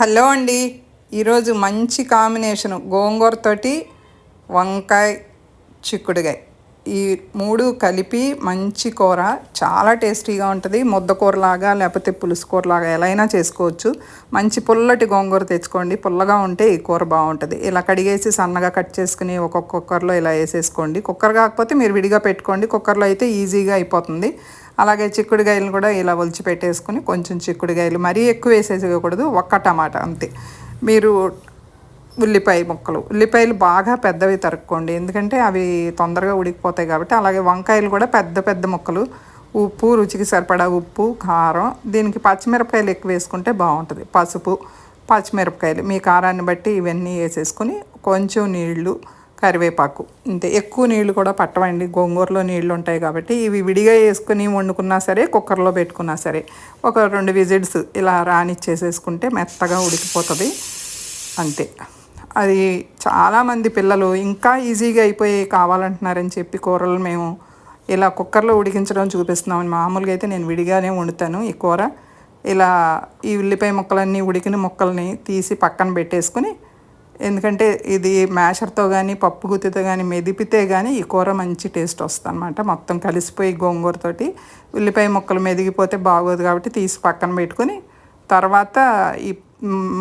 Hello అండి. ఈరోజు మంచి కాంబినేషను. గోంగూరతోటి వంకాయ చిక్కుడుగాయ. ఈ మూడు కలిపి మంచి కూర. చాలా టేస్టీగా ఉంటుంది. ముద్ద కూరలాగా లేకపోతే పులుసు కూరలాగా ఎలా అయినా చేసుకోవచ్చు. మంచి పుల్లటి గోంగూర తెచ్చుకోండి. పుల్లగా ఉంటే ఈ కూర బాగుంటుంది. ఇలా కడిగేసి సన్నగా కట్ చేసుకుని ఒక్కొక్క కుక్కర్లో ఇలా వేసేసుకోండి. కుక్కర్ కాకపోతే మీరు విడిగా పెట్టుకోండి. కుక్కర్లో అయితే ఈజీగా అయిపోతుంది. అలాగే చిక్కుడుగాయలను కూడా ఇలా ఒలిచి పెట్టేసుకుని కొంచెం చిక్కుడుగాయలు మరీ ఎక్కువ వేసేసుకోకూడదు ఒక్క టమాటా అంతే. మీరు ఉల్లిపాయ ముక్కలు ఉల్లిపాయలు బాగా పెద్దవి తరుక్కోండి. ఎందుకంటే అవి తొందరగా ఉడికిపోతాయి కాబట్టి అలాగే వంకాయలు కూడా పెద్ద పెద్ద ముక్కలు. ఉప్పు రుచికి సరిపడా ఉప్పు కారం దీనికి పచ్చిమిరపకాయలు ఎక్కువ వేసుకుంటే బాగుంటుంది. పసుపు పచ్చిమిరపకాయలు మీ కారాన్ని బట్టి ఇవన్నీ వేసేసుకొని కొంచెం నీళ్ళు కరివేపాకు. ఇంతే. ఎక్కువ నీళ్ళు కూడా పట్టవండి. గోంగూరలో నీళ్ళు ఉంటాయి కాబట్టి ఇవి విడిగా వేసుకుని వండుకున్నా సరే కుక్కర్లో పెట్టుకున్నా సరే ఒక రెండు విజిట్స్ ఇలా రానిచ్చేసేసుకుంటే మెత్తగా ఉడికిపోతుంది. అంతే. అది చాలామంది పిల్లలు ఇంకా ఈజీగా అయిపోయి కావాలంటున్నారని చెప్పి కూరలు మేము ఇలా కుక్కర్లో ఉడికించడం చూపిస్తున్నామని మామూలుగా అయితే నేను విడిగానే వండుతాను ఈ కూర. ఇలా ఈ ఉల్లిపాయ ముక్కలన్నీ ఉడికిన ముక్కల్ని తీసి పక్కన పెట్టేసుకుని ఎందుకంటే ఇది మ్యాషర్తో కానీ పప్పు గుత్తితో కానీ మెదిపితే కానీ ఈ కూర మంచి టేస్ట్ వస్తుంది అనమాట మొత్తం కలిసిపోయి గోంగూరతోటి ఉల్లిపాయ ముక్కలు మెదిగిపోతే బాగోదు కాబట్టి తీసి పక్కన పెట్టుకొని తర్వాత ఈ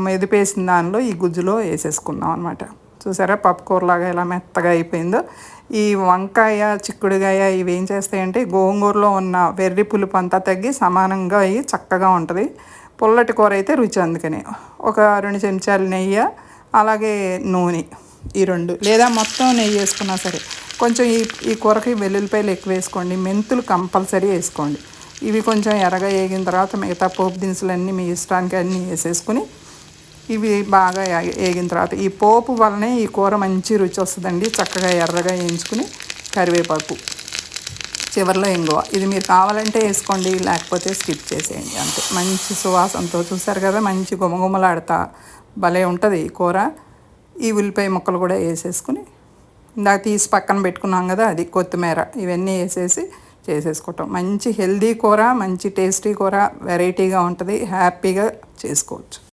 మెదిపేసిన దానిలో ఈ గుజ్జులో వేసేసుకుందాం అనమాట చూసారా పప్పు కూరలాగా ఎలా మెత్తగా అయిపోయిందో. ఈ వంకాయ చిక్కుడుగాయ ఇవి ఏం చేస్తాయంటే గోంగూరలో ఉన్న వెర్రి పులుపు అంతా తగ్గి సమానంగా అయ్యి చక్కగా ఉంటుంది. పుల్లటి కూర అయితే రుచి అందుకని. ఒక రెండు చెంచాలు నెయ్యి అలాగే నూనె ఈ రెండు లేదా మొత్తం నెయ్యి వేసుకున్నా సరే. కొంచెం ఈ ఈ కూరకి వెల్లుల్లిపాయలు ఎక్కువ వేసుకోండి మెంతులు కంపల్సరీ వేసుకోండి. ఇవి కొంచెం ఎర్రగా వేగిన తర్వాత మిగతా పోపు దినుసులన్నీ మీ ఇష్టానికి అన్నీ వేసేసుకుని ఇవి బాగా వేగిన తర్వాత ఈ పోపు వల్లనే ఈ కూర మంచి రుచి వస్తుందండి. చక్కగా ఎర్రగా వేయించుకుని కరివేపాకు. చివరిలో ఇంగువ. ఇది మీరు కావాలంటే వేసుకోండి లేకపోతే స్కిప్ చేసేయండి అంతే. మంచి సువాసనతో చూసారు కదా మంచి గుమగుమలాడతా భలే ఉంటుంది ఈ కూర. ఈ ఉల్లిపాయ ముక్కలు కూడా వేసేసుకుని ఇందాక తీసి పక్కన పెట్టుకున్నాం కదా అది కొత్తిమీర ఇవన్నీ వేసేసి చేసేసుకోవటం మంచి హెల్దీ కూర మంచి టేస్టీ కూర వెరైటీగా ఉంటుంది హ్యాపీగా చేసుకోవచ్చు.